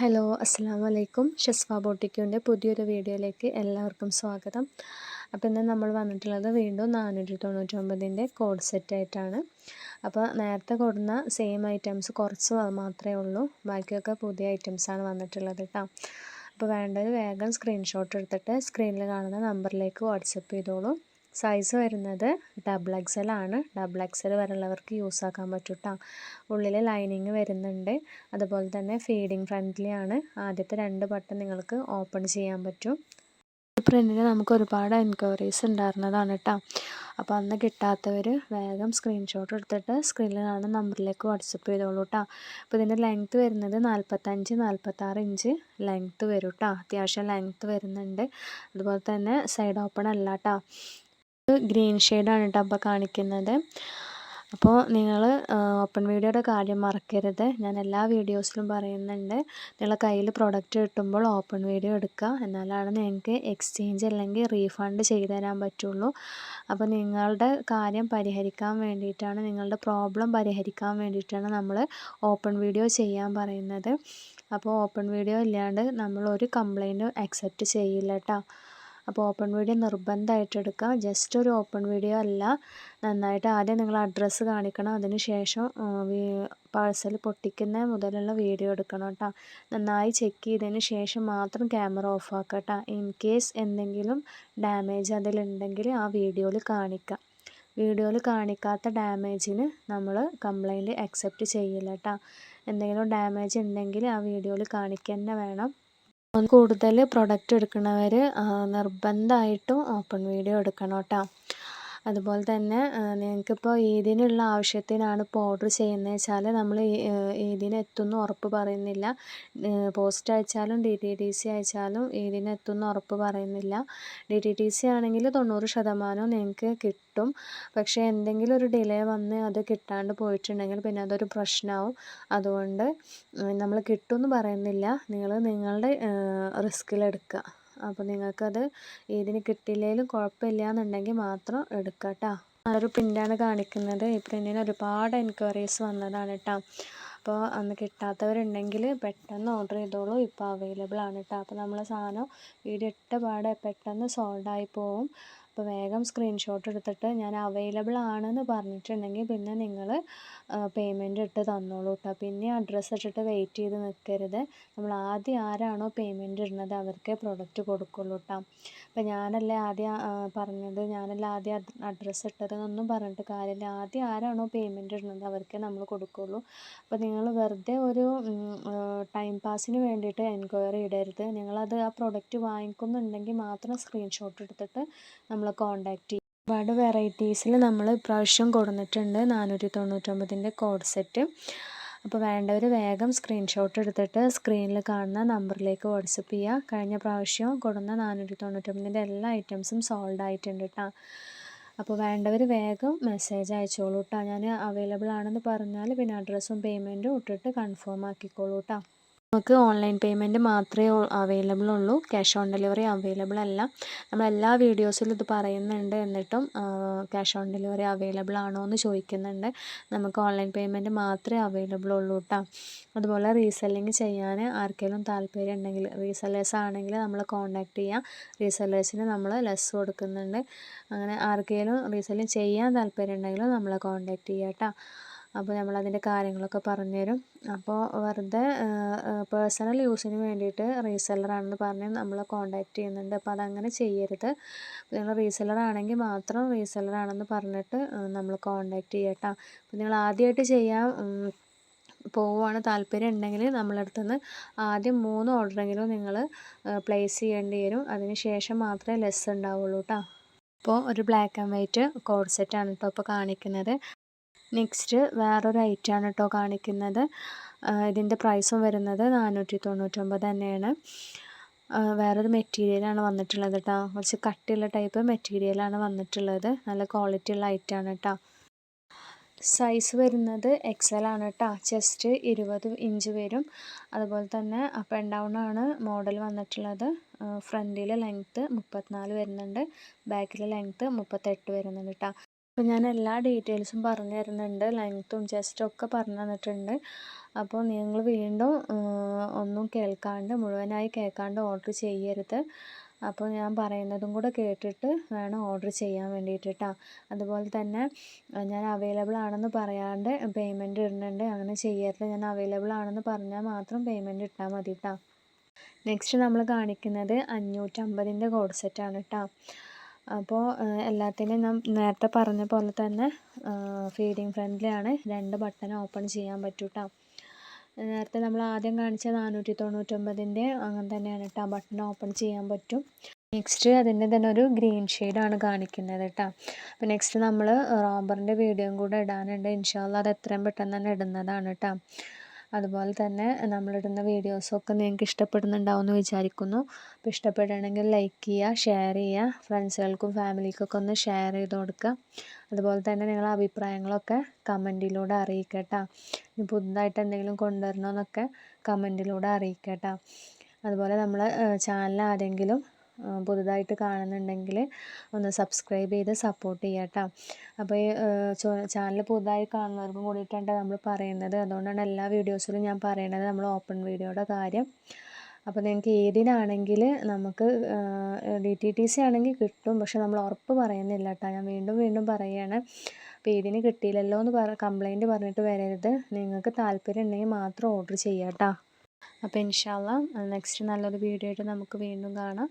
Hello അസ്സാം വലൈക്കും ഷസ്ഫ ബോട്ടിക്കുവിന്റെ പുതിയൊരു വീഡിയോയിലേക്ക് എല്ലാവർക്കും സ്വാഗതം. അപ്പോൾ ഇന്ന് നമ്മൾ വന്നിട്ടുള്ളത് വീണ്ടും നാനൂറ്റി തൊണ്ണൂറ്റൊമ്പതിന്റെ കോഡ് സെറ്റായിട്ടാണ് അപ്പോൾ നേരത്തെ കൊടുന്ന സെയിം ഐറ്റംസ് കുറച്ച് മാത്രമേ ഉള്ളൂ. ബാക്കിയൊക്കെ പുതിയ ഐറ്റംസാണ് വന്നിട്ടുള്ളത് കേട്ടോ. അപ്പോൾ വേണ്ടത് വേഗം സ്ക്രീൻഷോട്ട് എടുത്തിട്ട് സ്ക്രീനിൽ കാണുന്ന നമ്പറിലേക്ക് വാട്സപ്പ് ചെയ്തോളൂ. സൈസ് വരുന്നത് ഡബിൾ എക്സൽ ആണ്. ഡബിൾ എക്സൽ വരെയുള്ളവർക്ക് യൂസ് ആക്കാൻ പറ്റും കേട്ടോ ഉള്ളിൽ ലൈനിങ് വരുന്നുണ്ട്. അതുപോലെ തന്നെ ഫീഡിങ് ഫ്രണ്ട്ലി ആണ്. ആദ്യത്തെ രണ്ട് ബട്ടൺ നിങ്ങൾക്ക് ഓപ്പൺ ചെയ്യാൻ പറ്റും. പ്രിന്റിന് നമുക്ക് ഒരുപാട് എൻക്വയറീസ് ഉണ്ടായിരുന്നതാണ് കേട്ടോ അപ്പോൾ അന്ന് കിട്ടാത്തവർ വേഗം സ്ക്രീൻഷോട്ട് എടുത്തിട്ട് സ്ക്രീനിൽ കാണുന്ന നമ്പറിലേക്ക് വാട്സപ്പ് ചെയ്തോളൂ കേട്ടോ അപ്പോൾ ഇതിന്റെ ലെങ്ത്ത് വരുന്നത് നാൽപ്പത്തഞ്ച് നാൽപ്പത്താറ് ഇഞ്ച് ലെങ്ത്ത് വരും കേട്ടോ അത്യാവശ്യം ലെങ്ത്ത് വരുന്നുണ്ട്. അതുപോലെ തന്നെ സൈഡ് ഓപ്പൺ അല്ല കേട്ടോ ഗ്രീൻ ഷെയ്ഡാണ് കേട്ടോ അപ്പോൾ കാണിക്കുന്നത് അപ്പോൾ നിങ്ങൾ ഓപ്പൺ വീഡിയോയുടെ കാര്യം മറക്കരുത്. ഞാൻ എല്ലാ വീഡിയോസിലും പറയുന്നുണ്ട്. നിങ്ങളെ കയ്യിൽ പ്രോഡക്റ്റ് കിട്ടുമ്പോൾ ഓപ്പൺ വീഡിയോ എടുക്കുക. എന്നാലാണ് നിങ്ങൾക്ക് എക്സ്ചേഞ്ച് അല്ലെങ്കിൽ റീഫണ്ട് ചെയ്തു തരാൻ പറ്റുള്ളൂ. അപ്പോൾ നിങ്ങളുടെ കാര്യം പരിഹരിക്കാൻ വേണ്ടിയിട്ടാണ് നിങ്ങളുടെ പ്രോബ്ലം പരിഹരിക്കാൻ വേണ്ടിയിട്ടാണ് നമ്മൾ ഓപ്പൺ വീഡിയോ ചെയ്യാൻ പറയുന്നത്. അപ്പോൾ ഓപ്പൺ വീഡിയോ ഇല്ലാണ്ട് നമ്മൾ ഒരു അക്സെപ്റ്റ് ചെയ്യില്ല കേട്ടോ അപ്പോൾ ഓപ്പൺ വീഡിയോ നിർബന്ധമായിട്ട് എടുക്കുക. ജസ്റ്റ് ഒരു ഓപ്പൺ വീഡിയോ അല്ല. നന്നായിട്ട് ആദ്യം നിങ്ങൾ അഡ്രസ്സ് കാണിക്കണം. അതിന് ശേഷം പാഴ്സൽ പൊട്ടിക്കുന്ന മുതലുള്ള വീഡിയോ എടുക്കണം കേട്ടോ. നന്നായി ചെക്ക് ചെയ്തതിന് ശേഷം മാത്രം ക്യാമറ ഓഫ് ആക്കുക കേട്ടോ. ഇൻ കേസ് എന്തെങ്കിലും ഡാമേജ് അതിലുണ്ടെങ്കിൽ ആ വീഡിയോയിൽ കാണിക്കുക. വീഡിയോയിൽ കാണിക്കാത്ത ഡാമേജിന് നമ്മൾ കംപ്ലൈന്റ് അക്സെപ്റ്റ് ചെയ്യില്ല കേട്ടോ. എന്തെങ്കിലും ഡാമേജ് ഉണ്ടെങ്കിൽ ആ വീഡിയോയിൽ കാണിക്കുക തന്നെ വേണം. കൂടുതൽ പ്രൊഡക്റ്റ് എടുക്കുന്നവർ നിർബന്ധമായിട്ടും ഓപ്പൺ വീഡിയോ എടുക്കണം കേട്ടോ അതുപോലെ തന്നെ നിങ്ങൾക്കിപ്പോൾ ഏതിനുള്ള ആവശ്യത്തിനാണ് ഇപ്പോൾ ഓർഡർ ചെയ്യുന്നത് വെച്ചാൽ നമ്മൾ ഏതിന് എത്തുമെന്ന് ഉറപ്പ് പറയുന്നില്ല. പോസ്റ്റ് അയച്ചാലും ഡി ടി ടി സി അയച്ചാലും ഏതിന് എത്തുമെന്ന് ഉറപ്പ് പറയുന്നില്ല. ഡി ടി ടി സി ആണെങ്കിൽ തൊണ്ണൂറ് ശതമാനവും നിങ്ങൾക്ക് കിട്ടും. പക്ഷേ എന്തെങ്കിലും ഒരു ഡിലേ വന്ന് അത് കിട്ടാണ്ട് പോയിട്ടുണ്ടെങ്കിൽ പിന്നെ അതൊരു പ്രശ്നമാവും അതുകൊണ്ട് നമ്മൾ കിട്ടുമെന്ന് പറയുന്നില്ല. നിങ്ങൾ നിങ്ങളുടെ റിസ്കിലെടുക്കുക അപ്പോൾ നിങ്ങൾക്കത് ഏതിന് കിട്ടിയില്ലെങ്കിലും കുഴപ്പമില്ല എന്നുണ്ടെങ്കിൽ മാത്രം എടുക്കുക കേട്ടോ നല്ലൊരു പ്രിന്റാണ് കാണിക്കുന്നത്. ഈ പ്രിന്റിന് ഒരുപാട് എൻക്വയറീസ് വന്നതാണ് കേട്ടോ അപ്പോൾ അന്ന് കിട്ടാത്തവരുണ്ടെങ്കിൽ പെട്ടെന്ന് ഓർഡർ ചെയ്തോളൂ. ഇപ്പോൾ അവൈലബിൾ ആണ് കേട്ടോ അപ്പോൾ നമ്മളെ സാധനം വീഡിയോ ഇട്ട പാടെ പെട്ടെന്ന് സോൾഡ് ആയി പോവും. അപ്പോൾ വേഗം സ്ക്രീൻഷോട്ട് എടുത്തിട്ട് ഞാൻ അവൈലബിൾ ആണെന്ന് പറഞ്ഞിട്ടുണ്ടെങ്കിൽ പിന്നെ നിങ്ങൾ പേയ്മെന്റ് ഇട്ട് തന്നോളൂ കേട്ടോ പിന്നെ അഡ്രസ്സ് ഇട്ടിട്ട് വെയിറ്റ് ചെയ്ത് നിൽക്കരുത് നമ്മൾ ആദ്യം ആരാണോ പേയ്മെന്റ് ഇടുന്നത് അവർക്കേ പ്രൊഡക്റ്റ് കൊടുക്കുള്ളൂ കേട്ടോ അപ്പോൾ ഞാനല്ലേ ആദ്യം പറഞ്ഞത് ഞാനല്ലേ ആദ്യം അഡ്രസ്സ് ഇട്ടതെന്നൊന്നും പറഞ്ഞിട്ട് കാര്യമില്ല. ആദ്യം ആരാണോ പേയ്മെന്റ് ഇടുന്നത് അവർക്കേ നമ്മൾ കൊടുക്കുള്ളൂ. അപ്പോൾ നിങ്ങൾ വെറുതെ ഒരു ടൈം പാസിന് വേണ്ടിയിട്ട് എൻക്വയറി ഇടരുത്. നിങ്ങളത് ആ പ്രൊഡക്റ്റ് വാങ്ങിക്കുന്നുണ്ടെങ്കിൽ മാത്രം സ്ക്രീൻഷോട്ട് എടുത്തിട്ട് നമ്മളെ കോണ്ടാക്ട് ചെയ്യും. ഒരുപാട് വെറൈറ്റീസിൽ നമ്മൾ ഇപ്രാവശ്യം കൊടുത്തിട്ടുണ്ട് നാനൂറ്റി തൊണ്ണൂറ്റൊമ്പതിന്റെ കോഡ് സെറ്റ് അപ്പോൾ വേണ്ടവർ വേഗം സ്ക്രീൻഷോട്ട് എടുത്തിട്ട് സ്ക്രീനിൽ കാണുന്ന നമ്പറിലേക്ക് വാട്സപ്പ് ചെയ്യുക കഴിഞ്ഞ പ്രാവശ്യം കൊടുന്ന നാനൂറ്റി തൊണ്ണൂറ്റൊമ്പതിന്റെ എല്ലാ ഐറ്റംസും സോൾഡ് ആയിട്ടുണ്ട് കേട്ടോ അപ്പോൾ വേണ്ടവർ വേഗം മെസ്സേജ് അയച്ചോളൂ കേട്ടോ ഞാൻ അവൈലബിൾ ആണെന്ന് പറഞ്ഞാൽ പിന്നെ അഡ്രസ്സും പേയ്മെന്റും ഇട്ടിട്ട് കൺഫേം ആക്കിക്കോളൂ കേട്ടോ നമുക്ക് ഓൺലൈൻ പേയ്മെന്റ് മാത്രമേ അവൈലബിൾ ഉള്ളൂ ക്യാഷ് ഓൺ ഡെലിവറി അവൈലബിൾ അല്ല നമ്മൾ എല്ലാ വീഡിയോസിലും ഇത് പറയുന്നുണ്ട് എന്നിട്ടും ക്യാഷ് ഓൺ ഡെലിവറി അവൈലബിൾ ആണോ എന്ന് ചോദിക്കുന്നുണ്ട്. നമുക്ക് ഓൺലൈൻ പേയ്മെന്റ് മാത്രമേ അവൈലബിൾ ഉള്ളൂ കേട്ടോ അതുപോലെ റീസെല്ലിങ് ചെയ്യാൻ ആർക്കെങ്കിലും താല്പര്യം ഉണ്ടെങ്കിൽ റീസെല്ലേഴ്സ് ആണെങ്കിൽ നമ്മൾ കോൺടാക്ട് ചെയ്യാം. റീസെല്ലേഴ്സിന് നമ്മൾ ലെസ് കൊടുക്കുന്നുണ്ട്. അങ്ങനെ ആർക്കെങ്കിലും റീസെല്ലിങ് ചെയ്യാൻ താല്പര്യം ഉണ്ടെങ്കിൽ നമ്മളെ കോൺടാക്ട് ചെയ്യാം കേട്ടോ അപ്പോൾ നമ്മളതിന്റെ കാര്യങ്ങളൊക്കെ പറഞ്ഞു തരും അപ്പോൾ വെറുതെ പേഴ്സണൽ യൂസിന് വേണ്ടിയിട്ട് റീസെല്ലറാണെന്ന് പറഞ്ഞ് നമ്മളെ കോൺടാക്റ്റ് ചെയ്യുന്നുണ്ട്. അപ്പോൾ അതങ്ങനെ ചെയ്യരുത്. നിങ്ങൾ റീസെല്ലർ ആണെങ്കിൽ മാത്രം റീസെല്ലറാണെന്ന് പറഞ്ഞിട്ട് നമ്മൾ കോൺടാക്റ്റ് ചെയ്യട്ടോ. അപ്പോൾ നിങ്ങൾ ആദ്യമായിട്ട് ചെയ്യാൻ പോവുകയാണ് താല്പര്യം ഉണ്ടെങ്കിൽ നമ്മളടുത്ത് നിന്ന് ആദ്യം മൂന്ന് ഓർഡറെങ്കിലും നിങ്ങൾ പ്ലേസ് ചെയ്യേണ്ടി വരും. അതിന് ശേഷം മാത്രമേ ലെസ് ഉണ്ടാവുള്ളൂ കേട്ടോ അപ്പോൾ ഒരു ബ്ലാക്ക് ആൻഡ് വൈറ്റ് കോഡ് സെറ്റാണ് കേട്ടോ ഇപ്പോൾ കാണിക്കുന്നത്. നെക്സ്റ്റ് വേറൊരു ഐറ്റമാണ് കേട്ടോ കാണിക്കുന്നത്. ഇതിന്റെ പ്രൈസും വരുന്നത് നാനൂറ്റി തൊണ്ണൂറ്റൊമ്പത് തന്നെയാണ് വേറൊരു മെറ്റീരിയലാണ് വന്നിട്ടുള്ളത് കേട്ടോ കുറച്ച് കട്ടിയുള്ള ടൈപ്പ് മെറ്റീരിയലാണ് വന്നിട്ടുള്ളത്. നല്ല ക്വാളിറ്റി ഉള്ള ഐറ്റമാണ് കേട്ടോ സൈസ് വരുന്നത് എക്സൽ ആണ് കേട്ടോ ചെസ്റ്റ് ഇരുപത് ഇഞ്ച് വരും. അതുപോലെ തന്നെ അപ്പ് ആൻഡ് ഡൗൺ ആണ് മോഡൽ വന്നിട്ടുള്ളത്. ഫ്രണ്ടിൽ ലെങ്ത്ത് മുപ്പത്തിനാല് വരുന്നുണ്ട്. ബാക്കിലെ ലെങ്ത്ത് മുപ്പത്തെട്ട് വരുന്നുണ്ട് കേട്ടോ അപ്പോൾ ഞാൻ എല്ലാ ഡീറ്റെയിൽസും പറഞ്ഞു തരുന്നുണ്ട് ലെങ്ത്തും ചെസ്റ്റും ഒക്കെ പറഞ്ഞു തന്നിട്ടുണ്ട്. അപ്പോൾ നിങ്ങൾ വീണ്ടും ഒന്നും കേൾക്കാണ്ട് മുഴുവനായി കേൾക്കാണ്ട് ഓർഡർ ചെയ്യരുത്. അപ്പോൾ ഞാൻ പറയുന്നതും കൂടെ കേട്ടിട്ട് വേണം ഓർഡർ ചെയ്യാൻ വേണ്ടിയിട്ട് കേട്ടോ അതുപോലെ തന്നെ ഞാൻ അവൈലബിൾ ആണെന്ന് പറയാണ്ട് പേയ്മെന്റ് ഇടുന്നുണ്ട്. അങ്ങനെ ചെയ്യരുത്. ഞാൻ അവൈലബിൾ ആണെന്ന് പറഞ്ഞാൽ മാത്രം പേയ്മെന്റ് ഇട്ടാൽ മതി കേട്ടോ നെക്സ്റ്റ് നമ്മൾ കാണിക്കുന്നത് അഞ്ഞൂറ്റമ്പതിന്റെ കോഡ് സെറ്റാണ് കേട്ടോ അപ്പോൾ എല്ലാത്തിനും ഞാൻ നേരത്തെ പറഞ്ഞ പോലെ തന്നെ ഫീഡിങ് ഫ്രണ്ട്ലിയാണ് രണ്ട് ബട്ടൺ ഓപ്പൺ ചെയ്യാൻ പറ്റും കേട്ടോ നേരത്തെ നമ്മൾ ആദ്യം കാണിച്ച നാനൂറ്റി തൊണ്ണൂറ്റൊമ്പതിന്റെ അങ്ങനെ തന്നെയാണ് കേട്ടോ ബട്ടൺ ഓപ്പൺ ചെയ്യാൻ പറ്റും. നെക്സ്റ്റ് അതിന്റെ തന്നെ ഒരു ഗ്രീൻ ഷെയ്ഡാണ് കാണിക്കുന്നത് കേട്ടോ അപ്പോൾ നെക്സ്റ്റ് നമ്മൾ റോബറിന്റെ വീഡിയോയും കൂടെ ഇടാനുണ്ട്. ഇൻഷാല്ല അത് എത്രയും പെട്ടെന്ന് തന്നെ ഇടുന്നതാണ് കേട്ടോ അതുപോലെ തന്നെ നമ്മളിടുന്ന വീഡിയോസൊക്കെ നിങ്ങൾക്ക് ഇഷ്ടപ്പെടുന്നുണ്ടാവുമെന്ന് വിചാരിക്കുന്നു. അപ്പോൾ ഇഷ്ടപ്പെടുകയാണെങ്കിൽ ലൈക്ക് ചെയ്യുക ഷെയർ ചെയ്യുക ഫ്രണ്ട്സുകൾക്കും ഫാമിലിക്കൊക്കെ ഒന്ന് ഷെയർ ചെയ്ത് കൊടുക്കുക. അതുപോലെ തന്നെ നിങ്ങളുടെ അഭിപ്രായങ്ങളൊക്കെ കമന്റിലൂടെ അറിയിക്കുക കേട്ടോ ഇനി പുതുതായിട്ട് എന്തെങ്കിലും കൊണ്ടുവരണമെന്നൊക്കെ കമന്റിലൂടെ അറിയിക്കുക കേട്ടോ അതുപോലെ നമ്മൾ ചാനൽ ആരെങ്കിലും പുതുതായിട്ട് കാണുന്നുണ്ടെങ്കിൽ ഒന്ന് സബ്സ്ക്രൈബ് ചെയ്ത് സപ്പോർട്ട് ചെയ്യുക കേട്ടോ അപ്പോൾ ഈ ചാനൽ പുതുതായി കാണുന്നവർക്കും കൂടിയിട്ടാണ് നമ്മൾ പറയുന്നത്. അതുകൊണ്ടാണ് എല്ലാ വീഡിയോസിലും ഞാൻ പറയുന്നത് നമ്മൾ ഓപ്പൺ വീഡിയോയുടെ കാര്യം. അപ്പോൾ നിങ്ങൾക്ക് ഏതിനാണെങ്കിൽ നമുക്ക് ഡി ടി ടി സി ആണെങ്കിൽ കിട്ടും. പക്ഷെ നമ്മൾ ഉറപ്പ് പറയുന്നില്ല കേട്ടോ ഞാൻ വീണ്ടും വീണ്ടും പറയുകയാണ് അപ്പോൾ ഇതിന് കിട്ടിയില്ലല്ലോ എന്ന് പറ കംപ്ലൈന്റ് പറഞ്ഞിട്ട് വരരുത്. നിങ്ങൾക്ക് താല്പര്യം ഉണ്ടെങ്കിൽ മാത്രം ഓർഡർ ചെയ്യാം കേട്ടോ അപ്പോൾ ഇൻഷാല്ല നെക്സ്റ്റ് നല്ലൊരു വീഡിയോ ആയിട്ട് നമുക്ക് വീണ്ടും കാണാം.